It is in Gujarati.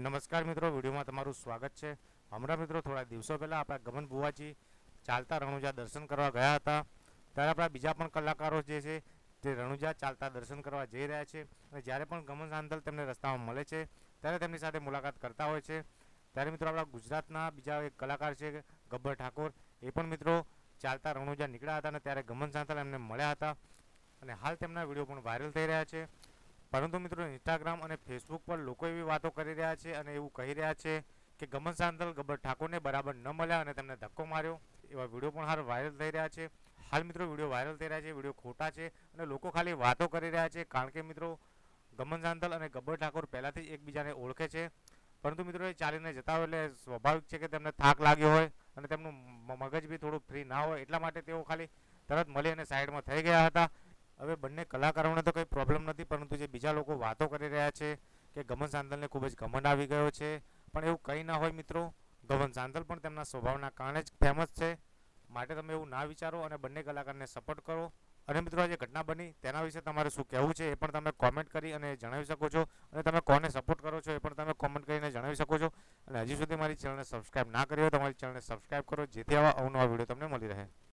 નમસ્કાર મિત્રો, વિડીયોમાં તમારું સ્વાગત છે. હમણાં મિત્રો, થોડા દિવસો પહેલાં આપણા ગમન બુવાજી ચાલતા રણુજા દર્શન કરવા ગયા હતા. ત્યારે આપણા બીજા પણ કલાકારો જે છે, તે રણુજા ચાલતા દર્શન કરવા જઈ રહ્યા છે. અને જ્યારે પણ ગમન સાંદલ તેમને રસ્તામાં મળે છે, ત્યારે તેમની સાથે મુલાકાત કરતા હોય છે. ત્યારે મિત્રો, આપણા ગુજરાતના બીજા એક કલાકાર છે, ગબ્બર ઠાકોર, એ પણ મિત્રો ચાલતા રણુજા નીકળ્યા હતા અને ત્યારે ગમન સાંતલ એમને મળ્યા હતા. અને હાલ તેમના વીડિયો પણ વાયરલ થઈ રહ્યા છે. પરંતુ મિત્રો ઇન્સ્ટાગ્રામ અને ફેસબુક પર લોકો એવી વાતો કરી રહ્યા છે અને એવું કહી રહ્યા છે કે ગમન સાંતલ ગબ્બર ઠાકોરને બરાબર ન મળ્યા અને તેમને ધક્કો માર્યો. એવા વીડિયો પણ હાલ વાયરલ થઈ રહ્યા છે. હાલ મિત્રો વીડિયો વાયરલ થઈ રહ્યા છે, વીડિયો ખોટા છે અને લોકો ખાલી વાતો કરી રહ્યા છે કારણ કે મિત્રો ગમન સાંતલ અને ગબ્બર ઠાકોર પહેલાંથી એકબીજાને ઓળખે છે. પરંતુ મિત્રો એ ચાલીને જતા હોય એટલે સ્વાભાવિક છે કે તેમને થાક લાગ્યો હોય અને તેમનું મગજ બી થોડું ફ્રી ના હોય એટલા માટે તેઓ ખાલી તરત મળી અને સાઈડમાં થઈ ગયા હતા. હવે બંને કલાકારોને તો કંઈ પ્રોબ્લેમ નથી, પરંતુ જે બીજા લોકો વાતો કરી રહ્યા છે કે ગમન સાંતલને ખૂબ જ ઘમંડ આવી ગયો છે, પણ એવું કંઈ ના હોય મિત્રો. ગમન સાંતલ પણ તેમના સ્વભાવના કારણે જ ફેમસ છે. માટે તમે એવું ના વિચારો અને બંને કલાકારને સપોર્ટ કરો. અને મિત્રો આ જે ઘટના બની, તેના વિશે તમારે શું કહેવું છે એ પણ તમે કોમેન્ટ કરી અને જણાવી શકો છો. અને તમે કોને સપોર્ટ કરો છો એ પણ તમે કોમેન્ટ કરીને જણાવી શકો છો. અને હજી સુધી મારી ચેનલને સબસ્ક્રાઇબ ના કરી હોય તો મારી ચેનલને સબસ્ક્રાઇબ કરો. જેથી આવા અવનવા વીડિયો તમને મળી રહે.